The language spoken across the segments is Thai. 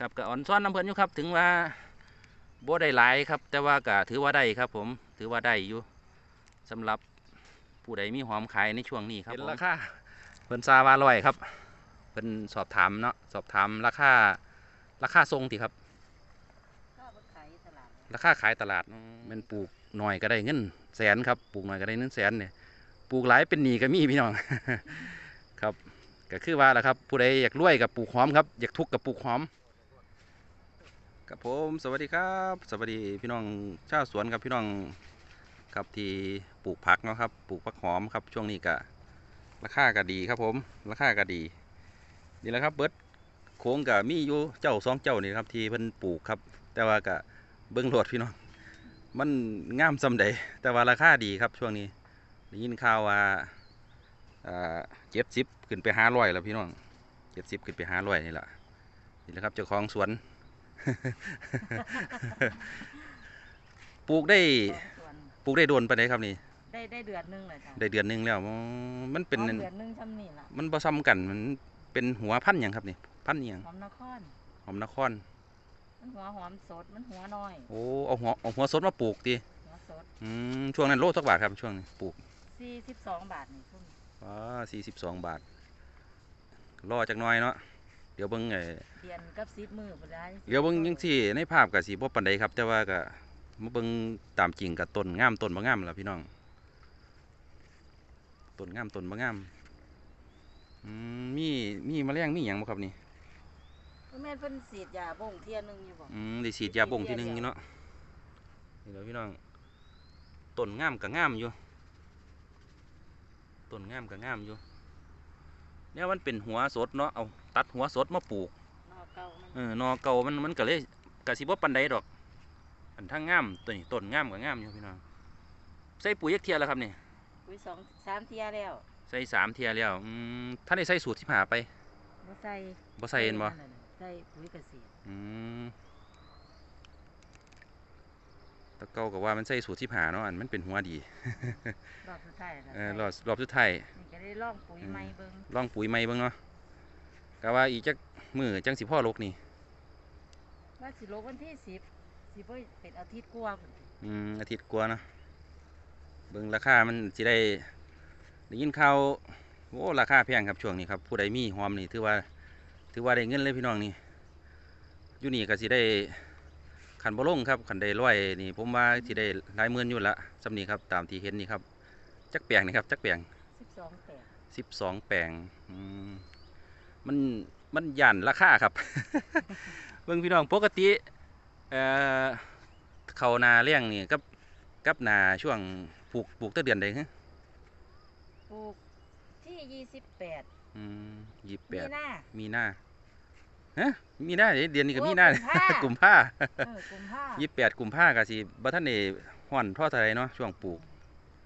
ครับก็อ่อนซ้อนน้ำเพิ่นอยู่ครับ ถึงว่าบ่ได้หลายครับ แต่ว่าก็ถือว่าได้ครับ ผมถือว่าได้อยู่สำหรับผู้ใดมีหอมขายในช่วงนี้ครับเป็นราคาเพิ่นซาว่าร้อยครับเพิ่นสอบถามเนาะสอบถามราคาราคาทรงติครับข้าวขายตลาดราคาขายตลาดแมันปลูกหน่อยก็ได้เงินแสนครับปลูกหน่อยก็ได้เงินแสนเนี่ยปลูกหลายเป็นหนี้ก็มีพี่น้องครับก็คือว่าแหละครับผู้ใดอยากรวยกับปลูกหอมครับอยากทุกข์กับปลูกหอม กับผมสวัสดีครับ สวัสดีพี่น้องชาวสวนครับพี่น้องครับที่ปลูกผักเนาะครับปลูกผักหอมครับช่วงนี้ก็ราคาก็ดีครับผมราคาก็ดีนี่แหละครับเบิร์ดโค้งกับมีอยู่เจ้าสองเจ้านี่ครับที่เพิ่นปลูกครับ แต่ว่าก็เบิ้งโหลดพี่น้องมันงามซำใดแต่ว่าราคาดีครับช่วงนี้ได้ยินข่าวว่าเจ็ดสิบขึ้นไปห้าร้อยแล้วพี่น้องเจ็ดสิบขึ้นไปห้าร้อยนี่แหละนี่แหละครับเจ้าของสวน ปลูกได้ ส่วนปลูกได้โดนไปไหนใดครับนี่ ได้ได้เดือนหนึงเลยจ้ะได้เดือนหนึงแล้วอ๋อมันเป็นหอมเดือนหนึงช่ำนี่ล่ะมันผสมกัน มันเป็นหัวพันธุ์หยังครับนี่ พันธุ์หยังหอมนคร หอมนคร มันหัวหอมสด มันหัวน้อย โอ้ เอาหัวเอาหัวสดมาปลูกดิหัวสด อืมช่วงนั้นโลสักบาทครับช่วงนี้ปลูกสี่สิบสองบาทนี่ทุ่มอ๋อสี่สิบสองบาท รอจักหน้อยเนาะเดี๋ยวเบิ่งไอ้เดือนกับสิบมือไปได้เดี๋ยวเบิ่งยังสี่ในภาพกับสีบ่ปานใดครับ แต่ว่าก็มาเบิ่งตามจริงกับต้นงามต้นบ่งามล่ะพี่น้องต้นงามต้นบ่งามอืมมีมีแมลงมีหยังบ่ครับนี่ก็แม่นเพิ่นสีดยาบ่งเทียนหนึงอยู่บ่อืมได้ฉีดยาบ่งทีหนึงอยู่เนาะนี่แหล้วพี่น้องต้นงามก็งามอยู่ต้นงามก็งามอยู่ เนี่ยมันเป็นหัวสดเนาะเอาตัดหัวสดมาปลูกนอกเก่ามันเออนอเก่ามันมันก็เลยกะสิบ่ปันใดดอก อันทั้งงามตัวนี้ต้นงามกับงามอยู่พี่น้องใส่ปุ๋ยยักเทียแล้วครับนี่ปุ๋ยสองสามเทียแล้วใส่สามเทียแล้วอืมท่านได้ใส่สูตรที่หาไปบ่ใส่บ่ใส่เห็นบ่นั่นน่ะใส่ปุ๋ยเกษตรอืมแตะเก่ากับว่ามันใส่สูตรที่หาเนาะอันมันเป็นหัวดีรอบสุดท้ายแล้วเออรอบรอบสุดท้ายนี่ก็ได้ลองปุ๋ยใหม่เบิ่งลองปุ๋ยใหม่เบิ่งเนาะกะว่าอีกจักมือจังสิพ่อลกนี่ว่าสิลงวันที่สิบสิบ่เป็นอาทิตย์กว่าพุ่นอืมอาทิตย์กว่าเนาะเบิ่งราคามันสิได้ได้ยินข่าวโอ้ราคาแพงครับช่วงนี้ครับผู้ใดมีหอมนี่ถือว่า ถือว่าได้เงินเลยพี่น้องนี่อยู่นี่ก็สิได้ ขันบ่ลงครับขันได้ร้อยนี่ผมว่าสิได้หลายหมื่นอยู่ละสำนี้ครับตามที่เห็นนี่ครับจักแปลงนี่ครับจักแปลงสิบสองแปดสิบสองแปลงอืมมันมันย่านราคาครับ เบิ่งพี่น้องปกติเอ่อเขานาเลี้ยงนี่กับกับนาช่วงปลูกปลูกตั้งเดือนใดฮะปลูกที่ยี่สิบแปดอืมยี่แปมีดหน้ามีหน้า ฮะมีหน้าเดี๋ยวเดือนนี้ก็มีหน้าโอ้กุกุมมภาภาเออกุมภายี่แปดกุมภาก็สิบ่ทันได้ฮ้อนท่อเท่าไรเนาะช่วงปลูก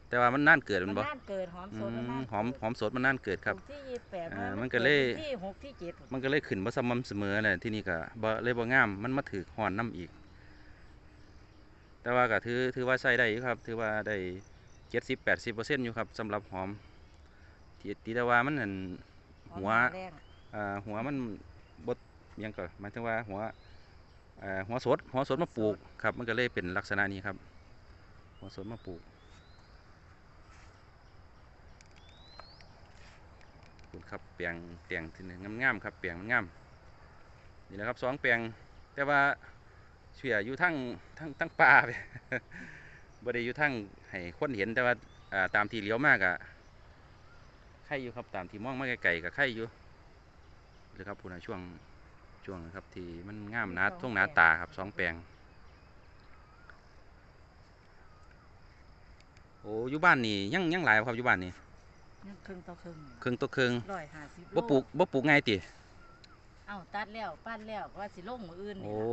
แต่ว่ามันนานเกิดมัแมันนบ่น่านเกิดหอมอืสดมันมน่านหอมหอมสดมันนานเกิดครับปลูกที่ยี่สิบแปดอ่ามัมันก็เลยกิดที่หกที่เจ็ดมันก็เลยขึ้นบ่สม่ำเสมอเลยที่นี่ก็บ่เลยบ่งามมันมาถือฮ้อนน้ำอีก แต่ว่าก็ถือถือว่าใช้ได้อยู่ครับ ถือว่าได้70 80%อยู่ครับสำหรับหอมที่ที่แต่ว่ามันนั่นหัวหอมแรงอ่าหัวมันบด ยังก็หมายถึงว่าหัวอ่าหัวสดหัวสดมาปลูกครับ มันก็เลยเป็นลักษณะนี้ครับ หัวสดมาปลูกคุณครับแปลงแปลงที่นี่งามๆครับแปลงมันงามนี่นะครับสองแปลงแต่ว่าเชื่ออยู่ทั้งทั้งทั้งป่าไปบ่ได้อยู่ทั้งให้คนเห็นแต่ว่าอ่าตามที่เลี้ยวมากอะไข่อยู่ครับตามที่มองมาไกลๆกับไข่อยู่หรือครับพูดนะช่วง ช่วงนะครับที่มันงามนะทุ่งนาตาครับสองแปลงโอ้อยู่บ้านนี่ยังยังหลายบ่ครับอยู่บ้านนี่ยังครึ่งต่อครึ่งเครื่องตัวเครื่องร้อยห้าสิบบ่ปลูกบ่ปลูกง่ายติเอ้าตัดแล้วปั้นแล้วว่าสิลงมืออื่นนี่โอ้ล่ะ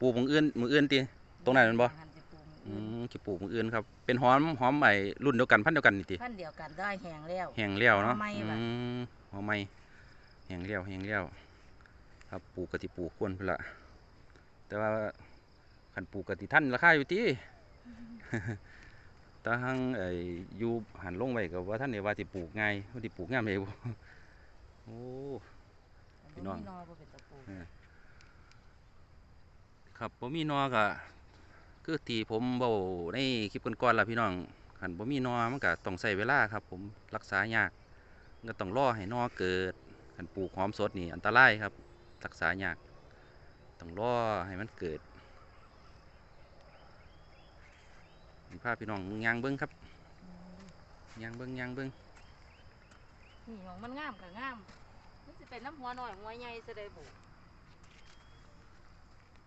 ปลูกมืออื่นมืออื่นติตรงนั้นแม่นบ่หัสิปลูกอืมื้ออื่นมสิปลูกมืออื่นครับเป็นหอมหอมใหม่รุ่นเดียวกันพันธุ์เดียวกันนี่ติ พันธุ์เดียวกันได้แห้งแล้ว แห้งเลี้ยวเนาะหอมใหม่อืล่ะมหอมใหม่แห้งเลี้ยวแห้งเลี้ยว ครับปลูกกะติปลูกควรพุ่นละแต่ว่าคันปลูกกะติท่านราคาอยู่ติแต่หังไอ้อยู่หันลงไว้ก็ว่าท่านนี่ว่าสิปลูกง่ายว่าสิปลูกงามเลยบ่โอ้พี่น้องบ่มีนอบ่เป็นตะปลูกเออครับบ่มีหนอก็คือที่ผมเว้าในคลิปก่อนๆล่ะพี่น้องคันบ่มีหนอมันก็ต้องใช้เวลาครับ ผมรักษายากมันก็ต้องรอให้หนอเกิดคันปลูกหอมสดนี่อันตรายครับ รักษายากต้องรอให้มันเกิดนี่พาพี่น้องย่างเบิ่งครับอืมย่างเบิ่งย่างเบิ่งนี่ของมันงามก็งามมันสิเป็นน้ำหัวหน่อยหัวใหญ่จะได้บุ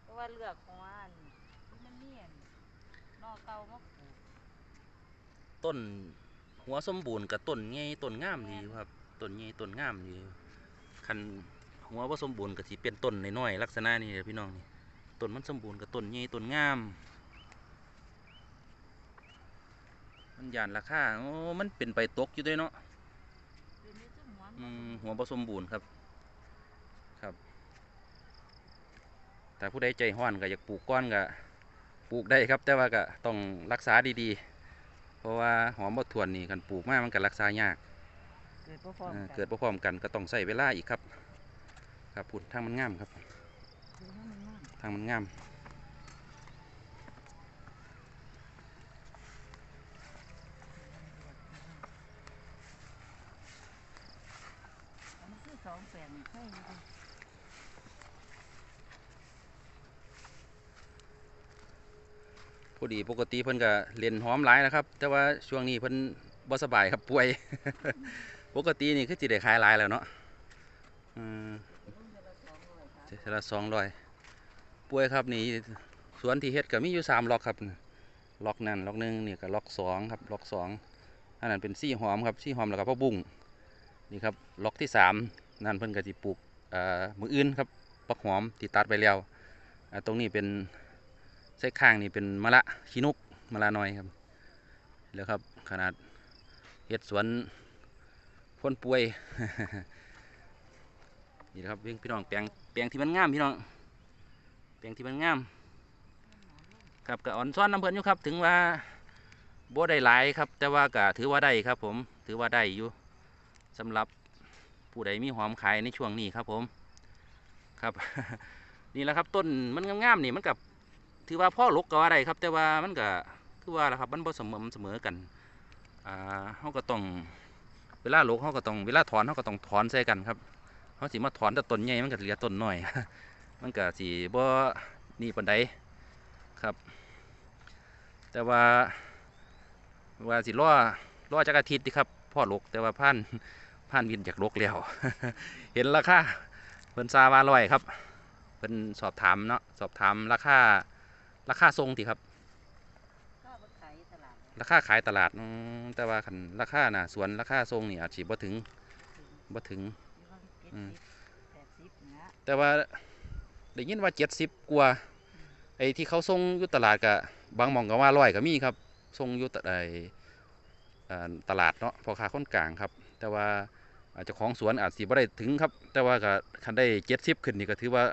เพราะว่าเลือกหัวอันที่มันเนียนนอกเก่ามาปลูกต้นหัวสมบูรณ์กับต้นใหญ่ต้นงามดีอยู่ครับต้นใหญ่ต้นงามดีอยู่คัน หัวบ่สมบูรณ์ก็สิเป็นต้นน้อยๆลักษณะนี้แหละพี่น้องนี่ต้นมันสมบูรณ์กับต้นใหญ่ต้นงาม มันยานราคาโอ้มันเป็นไปตกอยู่ด้วยเนาะเป็นอยู่ซุ่มหัวอืมหัวบ่สมบูรณ์ครับ ครับ แต่ผู้ใดใจห้อนก็อยากปลูกก้อนก็ปลูกได้ครับ แต่ว่าก็ต้องรักษาดีๆ เพราะว่าหอมบ่ทวนนี่กันปลูกมามันก็รักษายากเกิดบ่พร้อมเอ่อกันเกิดพร้อมกันก็ต้องใช้เวลาอีกครับ ครับพูดทางมันงามครับดูให้มันงามทางมันงามอันนี้คือสองแปลงให้อยู่ดิพอดีปกติเพิ่นก็เล่นหอมหลายนะครับ แต่ว่าช่วงนี้เพิ่นบ่สบายครับป่วย ปกตินี่คือสิได้ขายหลายแล้วเนาะอืม เทอละสองร้อยป่วยครับนี่สวนที่เฮ็ดก็มีอยู่สามล็อกครับล็อกนั่นล็อกหนึ่งนี่ก็ล็อกสองครับล็อกสองอันนั้นเป็นซี่หอมครับซี่หอมแล้วก็ผักบุ้งนี่ครับล็อกที่สามนั่นเพิ่นก็สิปลูกเอ่อมืออื่นครับผักหอมที่ตัดไปแล้วตรงนี้เป็นไส้ข้างนี่เป็นมะละชินุกมะละน้อยครับแล้วครับขนาดเฮ็ดสวนพ้นป่วยนี่นะครับพี่พี่น้องแปลง ปลงที่มันงามพี่น้องแปลงที่มันงาม ครับก็อ่อนซ้อนน้ำเพิ่นอยู่ครับ ถึงว่าบ่ได้หลายครับ แต่ว่าก็ถือว่าได้ครับ ผมถือว่าได้อยู่สำหรับผู้ใดมีหอมขายในช่วงนี้ครับ ผม ครับ นี่แหละครับ ต้นมันงามๆนี่มันกับถือว่าพ่อลกก็ว่าได้ครับ แต่ว่ามันก็คือว่าละครับมันบ่เสมอเสมอกันอ่าเฮาก็ต้องเวลาลกเฮาก็ต้องเวลาถอนเฮาก็ต้องถอนใส่กันครับ เขาสิมาถอนแต่ต้นใหญ่มันก็เหลือต้นน้อย มันก็สิบ่นี่ปานใดครับ แต่ว่าว่าสิรอรอจักอาทิตย์ดิครับพ่อลกแต่ว่าพันพันวินจากลกแล้ว เห็นราคาเพิ่นซาว่าร้อยครับเพิ่นสอบถามเนาะสอบถามราคาราคาทรงติครับข้าวมันขายตลาดเลยราคาขายตลาดอืมแต่ว่าคันราคาน่ะสวนราคาทรงนี่อาจสิบ่ถึงบ่ถึง อยู่ว่าเจ็ดอืมสิบแปดสิบนะแต่ว่าได้ยินว่าเจ็ดสิบกว่า ไอ้ที่เขาส่งอยู่ตลาดกะบางหมองก็ว่าร้อยก็มีครับส่งอยู่ตไอ้อ่าตลาดเนาะพอค้าคนกลางครับ แต่ว่าอาจจะของสวนอาจสิบ่ได้ถึงครับ แต่ว่าก็คันได้เจ็ดสิบขึ้นนี่ก็ถือว่า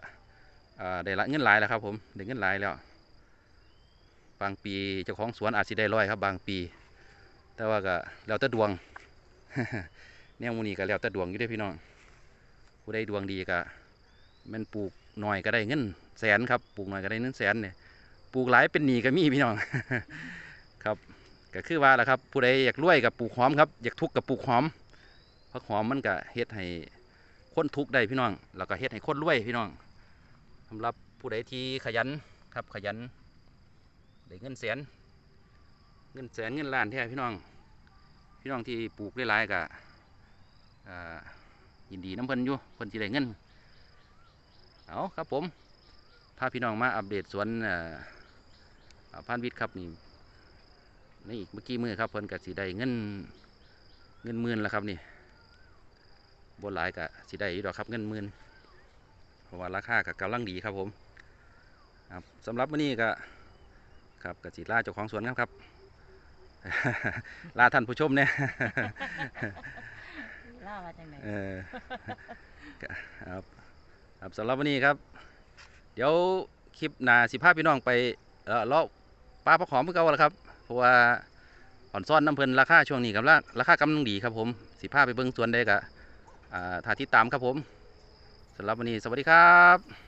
อ่าได้ละเงินหลายแล้วครับ ผมได้เงินหลายแล้ว บางปีเจ้าของสวนอาจสิได้ร้อยครับ บางปี แต่ว่าก็แล้วแต่ดวง แนวหมูนี้ก็แล้วแต่ดวงอยู่เด้อพี่น้อง ผู้ใดดวงดีก็มันปลูกหน่อยก็ได้เงินแสนครับปลูกหน่อยก็ได้เงินแสนเนี่ยปลูกหลายเป็นหนีก็มีพี่น้องครับก็คือว่าแหละครับ ผู้ใดอยากรวยกับปลูกหอมครับอยากทุกข์กับปลูกหอมเพราะหอมมันก็เฮ็ดให้คนทุกข์ได้พี่น้อง แล้วก็เฮ็ดให้คนรวยพี่น้องสำหรับผู้ใดที่ขยันครับขยันได้เงินแสนเงินแสนเงินล้านแท้พี่น้อง พี่น้องที่ปลูกได้หลายก็อ่า ยินดีน้ำเพิ่นอยู่เพิ่นสิได้เงินเอาครับผมพาพี่น้องมาอัปเดตสวนเอ่าพันวิทย์ครับนี่ในอีกเมื่อกี้มือครับเพิ่นก็สิได้เงินเงินหมื่นแล้วครับนี่บนหลายก็สิได้อยู่ดอกครับเงินหมื่นเพราะว่าราคาก็กำลังดีครับผมครับสำหรับวันนี้ก็ครับกสิลาเจ้าของสวนครับครับลาท่านผู้ชมเนี่ย ล่าจังไหนเออครับครับสำหรับวันนี้ครับ เดี๋ยวคลิปหนาสิภาพี่น้องไปเออเลาะปลาประขอมเพื่อเก่าแล้วครับ เพราะว่าอ่อนซ่อนน้ำเพลินราคาช่วงนี้กับราคากำลังดีครับผมสิภาไปเบิ้งสวนได้กะอ่าถ้าติดตามครับผมสำหรับวันนี้สวัสดีครับ